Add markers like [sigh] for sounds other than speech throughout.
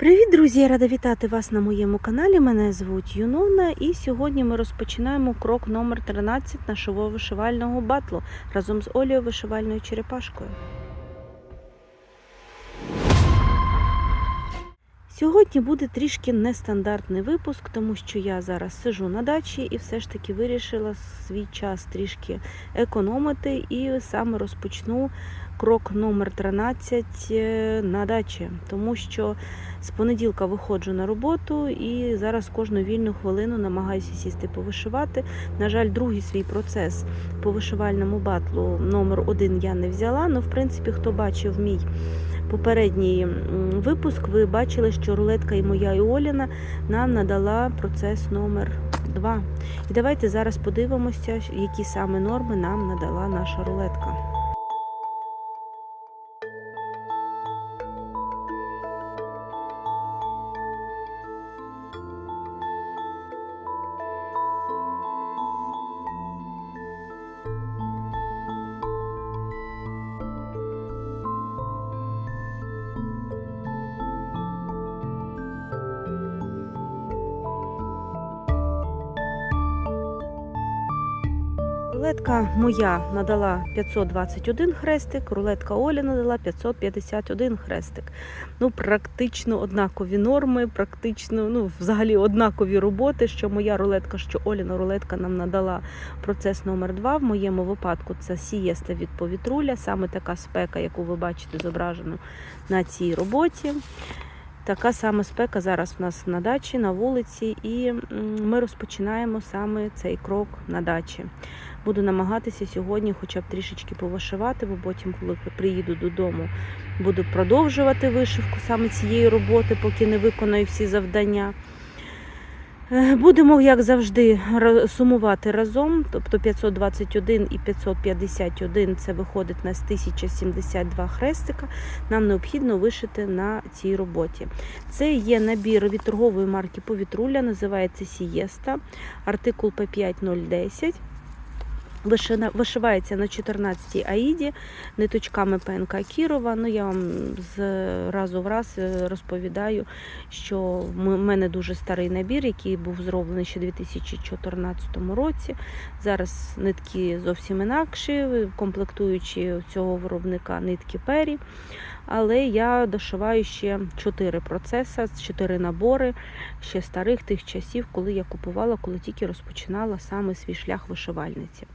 Привіт, друзі! Рада вітати вас на моєму каналі. Мене звуть Юнона, і сьогодні ми розпочинаємо крок номер 13 нашого вишивального батлу разом з Олією вишивальною черепашкою. Сьогодні буде трішки нестандартний випуск, тому що я зараз сижу на дачі і все ж таки вирішила свій час трішки економити і саме розпочну крок номер 13 е, на дачі, тому що з понеділка виходжу на роботу і зараз кожну вільну хвилину намагаюся сісти повишивати. На жаль, другий свій процес по вишивальному батлу номер один я не взяла. Ну, в принципі, хто бачив мій попередній випуск, ви бачили, що рулетка і моя і Оліна нам надала процес номер 2. І давайте зараз подивимося, які саме норми нам надала наша рулетка. Рулетка моя надала 521 хрестик, рулетка Оля надала 551 хрестик. Ну, практично однакові норми, практично, ну, взагалі однакові роботи, що моя рулетка, що Оліна рулетка нам надала процес номер 2 В моєму випадку це сієста від повітруля, саме така спека, яку ви бачите зображену на цій роботі. Така сама спека зараз в нас на дачі, на вулиці, і ми розпочинаємо саме цей крок на дачі. Буду намагатися сьогодні хоча б трішечки повишивати, бо потім, коли приїду додому, буду продовжувати вишивку саме цієї роботи, поки не виконаю всі завдання. Е, Будемо, як завжди, сумувати разом. Тобто 521 і 551 це виходить на 1072 хрестика. Нам необхідно вишити на цій роботі. Це є набір від торгової марки Повітруля, називається Сієста, артикул П5010. Вишивається на 14-й аїді ниточками ПНК Кірова. Ну, я вам з разу в раз е, розповідаю, що в мене дуже старий набір, який був зроблений ще у 2014 році. Зараз нитки зовсім інакші, комплектуючи цього виробника нитки пері. Але я дошиваю ще 4 процеси, 4 набори ще старих тих часів, коли я купувала, коли тільки розпочинала саме свій шлях вишивальниці.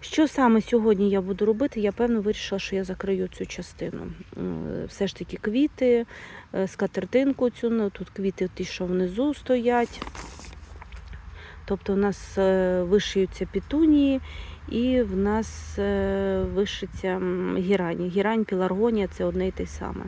Що саме сьогодні я буду робити? Я певно вирішила, що я закрию цю частину. Е, Все ж таки квіти, е, скатертинку цю, ну, тут квіти ті, що внизу стоять. Тобто в нас е, вишиються петунії і в нас е, вишиться гірань. Гірань, піларгонія це одне й те саме.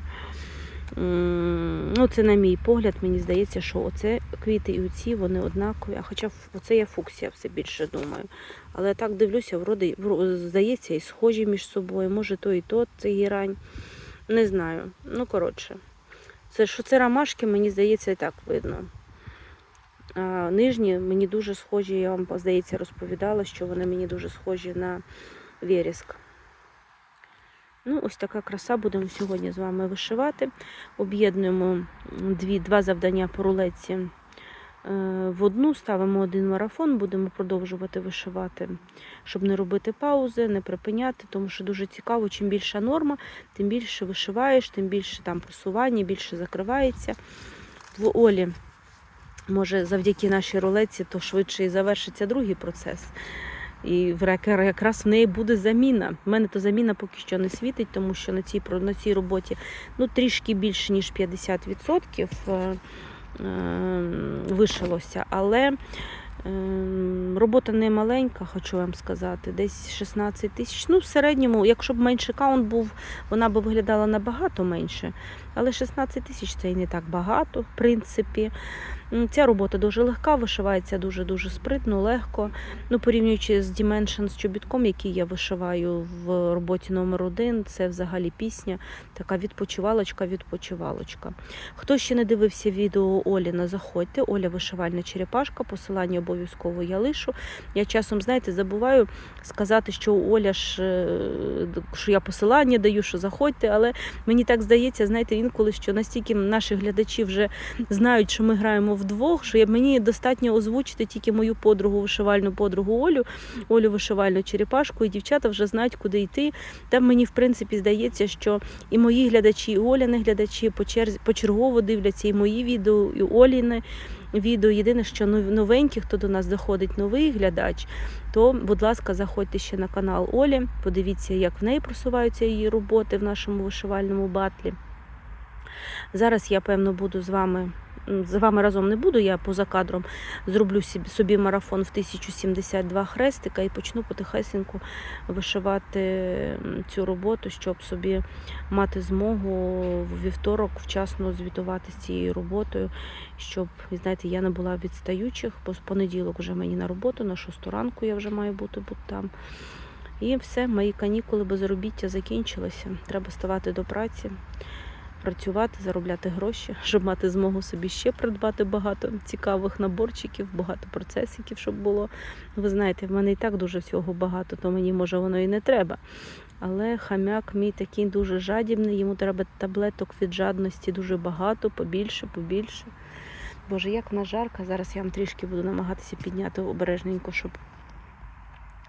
Ну, це на мій погляд, мені здається, що оце квіти і оці вони однакові. А хоча оце я фуксія все більше думаю. Але так дивлюся, вроде, здається, і схожі між собою. Може, то і то, це гірань. Не знаю. Ну, коротше. Це що це ромашки, мені здається, і так видно. Нижні мені дуже схожі, я вам, здається, розповідала, що вони мені дуже схожі на вереск. Ну, ось така краса будемо сьогодні з вами вишивати. Об'єднуємо два завдання по рулетці е, в одну, ставимо один марафон, будемо продовжувати вишивати, щоб не робити паузи, не припиняти, тому що дуже цікаво, чим більша норма, тим більше вишиваєш, тим більше там просування, більше закривається. В Олі, може, завдяки нашій рулетці, то швидше і завершиться другий процес. І якраз в неї буде заміна. В мене то заміна поки що не світить, тому що на цій, на цій роботі ну, трішки більше, ніж 50% е, е, вишилося. Але е, робота не маленька, хочу вам сказати, десь 16 тисяч. Ну, в середньому, якщо б менший каунт був, вона б виглядала набагато менше. Але 16 тисяч це і не так багато, в принципі. Ця робота дуже легка, вишивається дуже-дуже спритно, легко. Ну, порівнюючи з Dimension з чобітком, який я вишиваю в роботі номер один, це взагалі пісня, така відпочивалочка, відпочивалочка. Хто ще не дивився відео Оліна, заходьте. Оля вишивальна черепашка, посилання обов'язково я лишу. Я часом, знаєте, забуваю сказати, що Оля ж, е, що я посилання даю, що заходьте, але мені так здається, знаєте, інколи, що настільки наші глядачі вже знають, що ми граємо вдвох, що мені достатньо озвучити тільки мою подругу, вишивальну подругу Олю, Олю вишивальну черепашку, і дівчата вже знають, куди йти. Там мені, в принципі, здається, що і мої глядачі, і Оляни глядачі по черзі почергово дивляться і мої відео, і Оліни відео. Єдине, що нов- новенькі, хто до нас заходить, новий глядач, то, будь ласка, заходьте ще на канал Олі, подивіться, як в неї просуваються її роботи в нашому вишивальному батлі. Зараз я, певно, буду з вами. З вами разом не буду, я поза кадром зроблю собі, марафон в 1072 хрестика і почну потихесеньку вишивати цю роботу, щоб собі мати змогу в вівторок вчасно звітувати з цією роботою, щоб, знаєте, я не була відстаючих, бо з понеділок вже мені на роботу, на 6 ранку я вже маю бути, бути там. І все, мої канікули безробіття закінчилися. Треба ставати до праці, працювати, заробляти гроші, [laughs] щоб мати змогу собі ще придбати багато цікавих наборчиків, багато процесиків, щоб було. Ви знаєте, в мене і так дуже всього багато, то мені може воно і не треба. Але хам'як мій такий дуже жадібний, йому треба таблеток від жадності дуже багато, побільше, побільше. Боже, як в нас жарко. Зараз я вам трішки буду намагатися підняти обережненько, щоб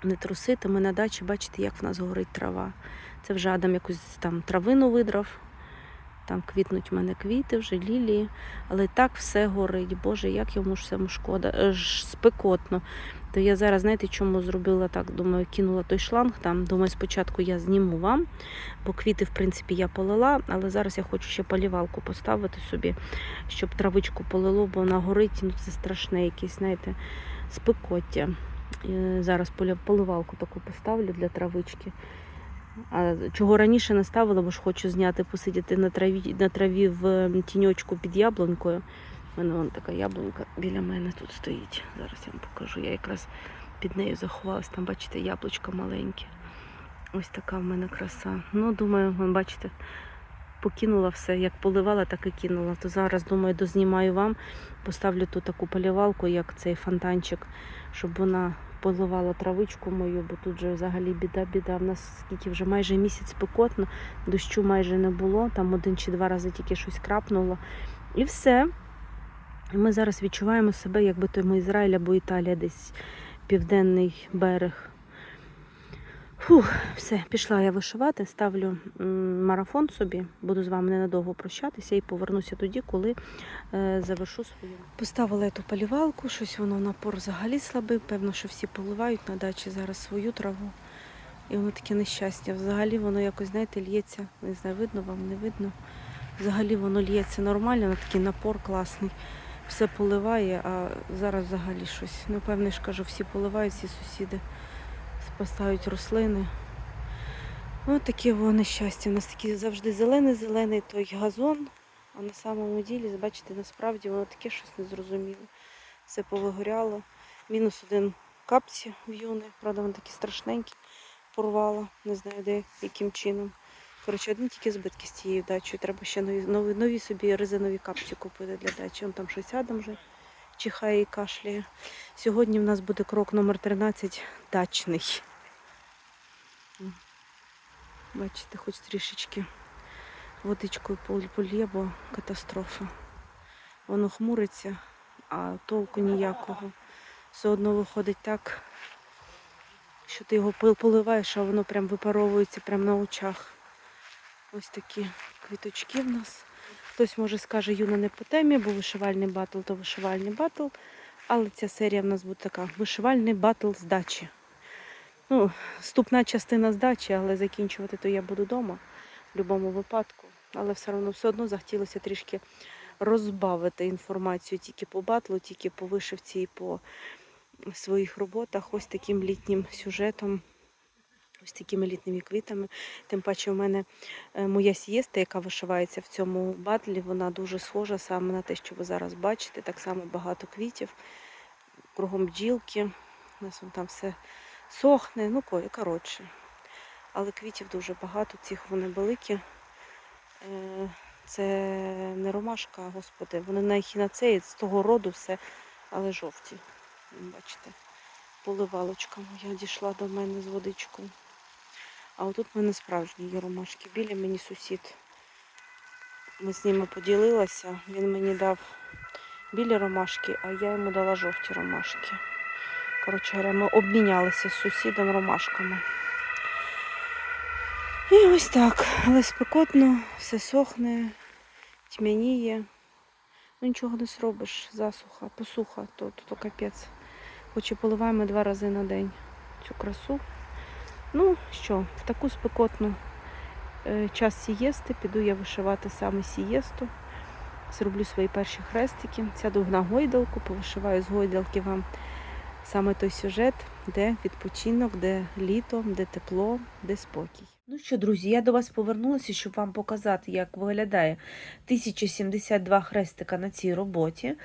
не трусити. Ми на дачі, бачите, як в нас горить трава. Це вже Адам якусь там травину видрав. Там квітнуть в мене квіти, вже лілії, але так все горить. Боже, як йому ж всьому шкода, е, ж спекотно. То я зараз, знаєте, чому зробила так? Думаю, кинула той шланг там. Думаю, спочатку я зніму вам, бо квіти, в принципі, я полила, але зараз я хочу ще полівалку поставити собі, щоб травичку полило, бо вона горить, ну це страшне якесь, знаєте, спекоття. Е, Зараз поливалку таку поставлю для травички. А чого раніше не ставила, бо ж хочу зняти, посидіти на траві, на траві в тіньочку під яблунькою. У мене вон така яблунька біля мене тут стоїть. Зараз я вам покажу. Я якраз під нею заховалась. Там, бачите, яблучка маленькі. Ось така в мене краса. Ну, думаю, вон, бачите, покинула все. Як поливала, так і кинула. То зараз, думаю, дознімаю вам, поставлю тут таку полівалку, як цей фонтанчик, щоб вона поливала травичку мою, бо тут же взагалі біда-біда. В нас скільки вже майже місяць спекотно, дощу майже не було. Там один чи два рази тільки щось крапнуло. І все. Ми зараз відчуваємо себе, якби то ми Ізраїль або Італія, десь південний берег. Фух, все, пішла я вишивати, ставлю марафон собі, буду з вами ненадовго прощатися і повернуся тоді, коли е, завершу свою. Поставила я ту полівалку, щось воно напор взагалі слабий. Певно, що всі поливають на дачі зараз свою траву. І воно таке нещастя. Взагалі воно якось, знаєте, лється. Не знаю, видно вам, не видно. Взагалі воно лється нормально, на такий напор класний. Все поливає, а зараз взагалі щось. Ну, певне ж кажу, всі поливають, всі сусіди спасають рослини. Ось таке воно нещастя. У нас такий завжди зелений-зелений той газон, а на самому ділі, бачите, насправді воно таке щось незрозуміле. Все повигоряло. Мінус один капці в юни, правда, вони такі страшненькі, порвала, не знаю де, яким чином. Коротше, одні тільки збитки з цією дачею. Треба ще нові, нові, нові собі резинові капці купити для дачі. Вон там щось Адам вже чихає і кашляє. Сьогодні в нас буде крок номер 13 дачний. Бачите, хоч трішечки водичкою пол- полє, бо катастрофа. Воно хмуриться, а толку ніякого. Все одно виходить так, що ти його поливаєш, а воно прям випаровується прямо на очах. Ось такі квіточки в нас. Хтось може скаже, Юна не по темі, бо вишивальний батл то вишивальний батл. Але ця серія в нас буде така вишивальний батл з дачі. Ну, вступна частина з дачі, але закінчувати то я буду вдома в будь-якому випадку. Але все одно все одно захотілося трішки розбавити інформацію тільки по батлу, тільки по вишивці і по своїх роботах. Ось таким літнім сюжетом, ось такими літніми квітами. Тим паче, в мене е, моя сієста, яка вишивається в цьому батлі, вона дуже схожа саме на те, що ви зараз бачите. Так само багато квітів, кругом бджілки. У нас там все сохне, ну ко- коротше. Але квітів дуже багато, цих вони великі. Е, Це не ромашка, господи, вони на ехінацеї, з того роду все, але жовті. Бачите, поливалочка моя дійшла до мене з водичкою. А отут в мене справжні ромашки. Біля мені сусід Ми з ними поділилися. Він мені дав білі ромашки, а я йому дала жовті ромашки. Коротше говоря, ми обмінялися з сусідом ромашками. І ось так. Але спекотно, все сохне, тьмяніє. Ну нічого не зробиш. Засуха, посуха, то, то, то капець. Хоч і поливаємо два рази на день цю красу. Ну що, в таку спекотну е, час сієсти піду я вишивати саме сієсту. Зроблю свої перші хрестики. Сяду на гойдалку, повишиваю з гойдалки вам саме той сюжет, де відпочинок, де літо, де тепло, де спокій. Ну що, друзі, я до вас повернулася, щоб вам показати, як виглядає 1072 хрестика на цій роботі.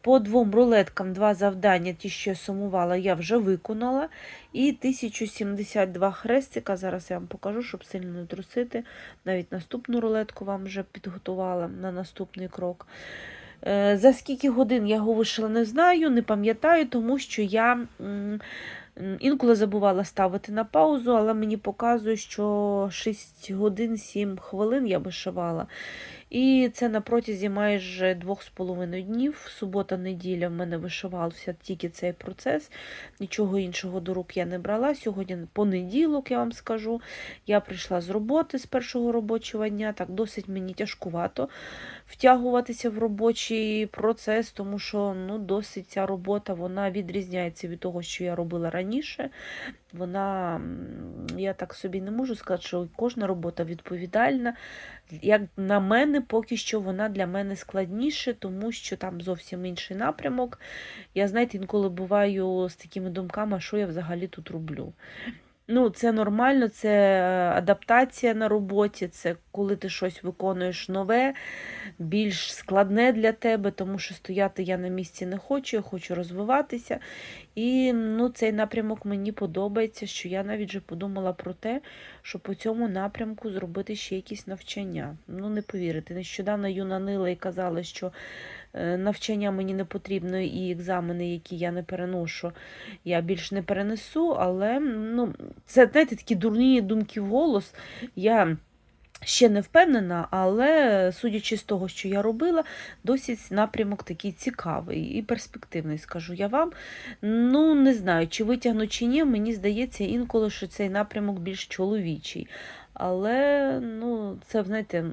По двом рулеткам два завдання, ті, що я сумувала, я вже виконала. І 1072 хрестика, зараз я вам покажу, щоб сильно не трусити. Навіть наступну рулетку вам вже підготувала на наступний крок. Е, За скільки годин я його вишила, не знаю, не пам'ятаю, тому що я інколи забувала ставити на паузу, але мені показує, що 6 годин 7 хвилин я вишивала. І це на протязі майже 2,5 днів. Субота-неділя в мене вишивався тільки цей процес. Нічого іншого до рук я не брала. Сьогодні понеділок, я вам скажу. Я прийшла з роботи з першого робочого дня. Так досить мені тяжкувато втягуватися в робочий процес, тому що ну, досить ця робота вона відрізняється від того, що я робила раніше. Вона, я так собі не можу сказати, що кожна робота відповідальна. Як на мене, поки що вона для мене складніше, тому що там зовсім інший напрямок. Я, знаєте, інколи буваю з такими думками, що я взагалі тут роблю. Ну, це нормально, це е, адаптація на роботі, це коли ти щось виконуєш нове, більш складне для тебе, тому що стояти я на місці не хочу, я хочу розвиватися. І ну, цей напрямок мені подобається, що я навіть вже подумала про те, що по цьому напрямку зробити ще якісь навчання. Ну, не повірите, нещодавно Юна нила і казала, що навчання мені не потрібно і екзамени, які я не переношу, я більш не перенесу, але ну, це знаєте, такі дурні думки в голос. Я ще не впевнена, але судячи з того, що я робила, досить напрямок такий цікавий і перспективний, скажу я вам. Ну, не знаю, чи витягну, чи ні, мені здається інколи, що цей напрямок більш чоловічий. Але ну, це, знаєте,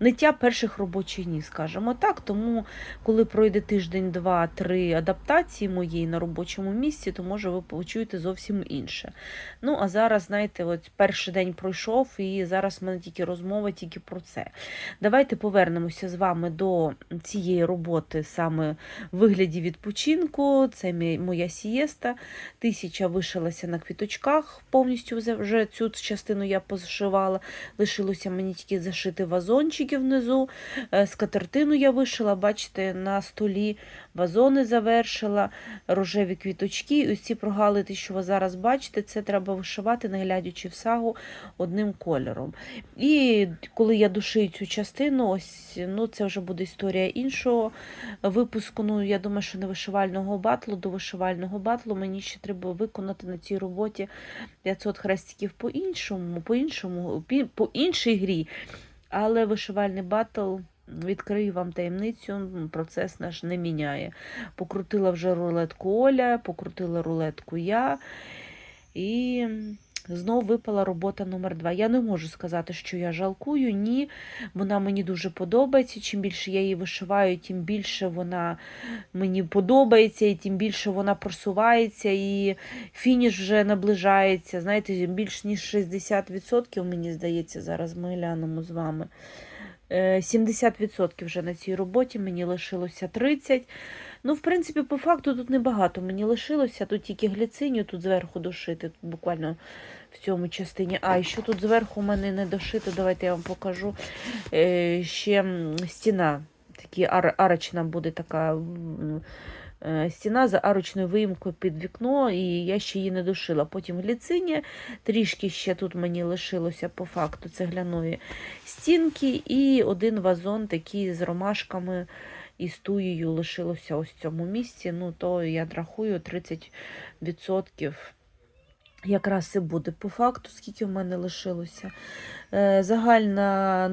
ниття перших робочих днів, скажімо так. Тому, коли пройде тиждень, два, три адаптації моєї на робочому місці, то може ви почуєте зовсім інше. Ну, а зараз, знаєте, от перший день пройшов, і зараз в мене тільки розмова тільки про це. Давайте повернемося з вами до цієї роботи саме в вигляді відпочинку. Це моя сієста. Тисяча вишилася на квіточках, повністю вже- цю частину я позшивала. Лишилося мені тільки зашити вазончики внизу. Е, Скатертину я вишила, бачите, на столі вазони завершила, рожеві квіточки. Ось ці прогалити, що ви зараз бачите, це треба вишивати, не глядячи в сагу одним кольором. І коли я душию цю частину, ось ну це вже буде історія іншого випуску. Ну, я думаю, що не вишивального батлу до вишивального батлу мені ще треба виконати на цій роботі 500 хрестиків по-іншому, по-іншому, по іншій грі. Але вишивальний батл. Відкрию вам таємницю, процес наш не міняє. Покрутила вже рулетку Оля, покрутила рулетку я. І знов випала робота номер два. Я не можу сказати, що я жалкую. Ні, вона мені дуже подобається. Чим більше я її вишиваю, тим більше вона мені подобається, і тим більше вона просувається, і фініш вже наближається. Знаєте, більш ніж 60%, мені здається, зараз ми глянемо з вами. Е, 70% вже на цій роботі, мені лишилося 30%. Ну, в принципі, по факту тут небагато мені лишилося. Тут тільки гліциню, тут зверху дошити, тут буквально в цьому частині. А, і що тут зверху у мене не дошито, давайте я вам покажу. Е, ще стіна, такі ар, арочна буде така. е, Стіна за арочною виїмкою під вікно, і я ще її не дошила. Потім гліцині, трішки ще тут мені лишилося по факту цегляної стінки, і один вазон такий з ромашками і з туєю лишилося ось цьому місці. Ну, то я рахую 30% Якраз і буде по факту, скільки в мене лишилося. Е, Загальна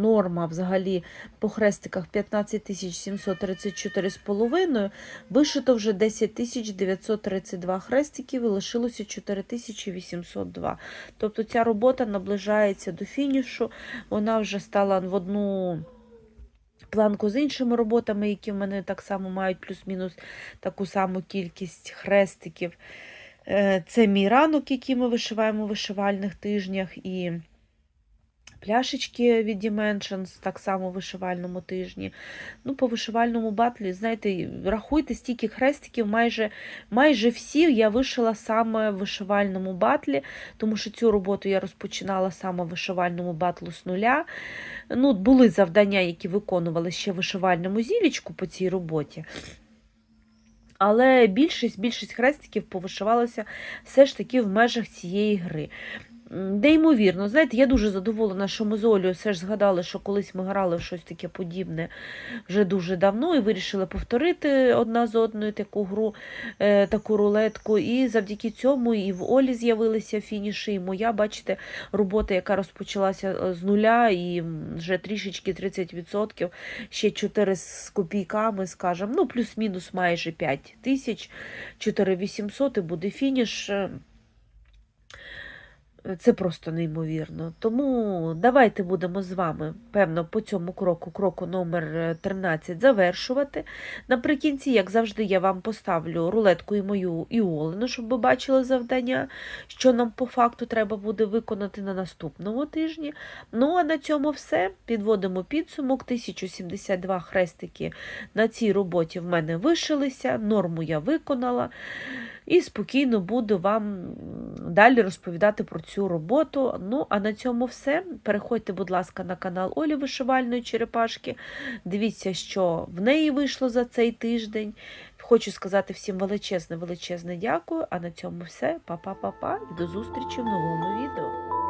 норма взагалі по хрестиках 15 734,5, вишито вже 10 932 хрестиків і лишилося 4802. Тобто ця робота наближається до фінішу, вона вже стала в одну планку з іншими роботами, які в мене так само мають плюс-мінус таку саму кількість хрестиків. Е, Це мій ранок, який ми вишиваємо у вишивальних тижнях, і пляшечки від Dimensions, так само у вишивальному тижні. Ну, по вишивальному батлі, знаєте, рахуйте, стільки хрестиків, майже, майже всі я вишила саме в вишивальному батлі, тому що цю роботу я розпочинала саме в вишивальному батлу з нуля. Ну, були завдання, які виконували ще в вишивальному зілічку по цій роботі. Але більшість, більшість хрестиків повишивалося все ж таки в межах цієї гри. Неймовірно, знаєте, я дуже задоволена, що ми з Олею все ж згадали, що колись ми грали в щось таке подібне вже дуже давно і вирішили повторити одна з одною таку гру, е, таку рулетку. І завдяки цьому і в Олі з'явилися фініші, і моя, бачите, робота, яка розпочалася е, з нуля, і вже трішечки 30%, ще 4 з копійками, скажімо, ну, плюс-мінус майже 5 тисяч, 4800 і буде фініш. Е, Це просто неймовірно. Тому давайте будемо з вами, певно, по цьому кроку, кроку номер е, 13, завершувати. Наприкінці, як завжди, я вам поставлю рулетку і мою і Олену, щоб ви бачили завдання, що нам по факту треба буде виконати на наступному тижні. Ну, а на цьому все. Підводимо підсумок. 1072 хрестики на цій роботі в мене вишилися, норму я виконала. І спокійно буду вам далі розповідати про цю роботу. Ну, а на цьому все. Переходьте, будь ласка, на канал Олі Вишивальної Черепашки. Дивіться, що в неї вийшло за цей тиждень. Хочу сказати всім величезне, величезне дякую. А на цьому все. Па-па-па-па і до зустрічі в новому відео.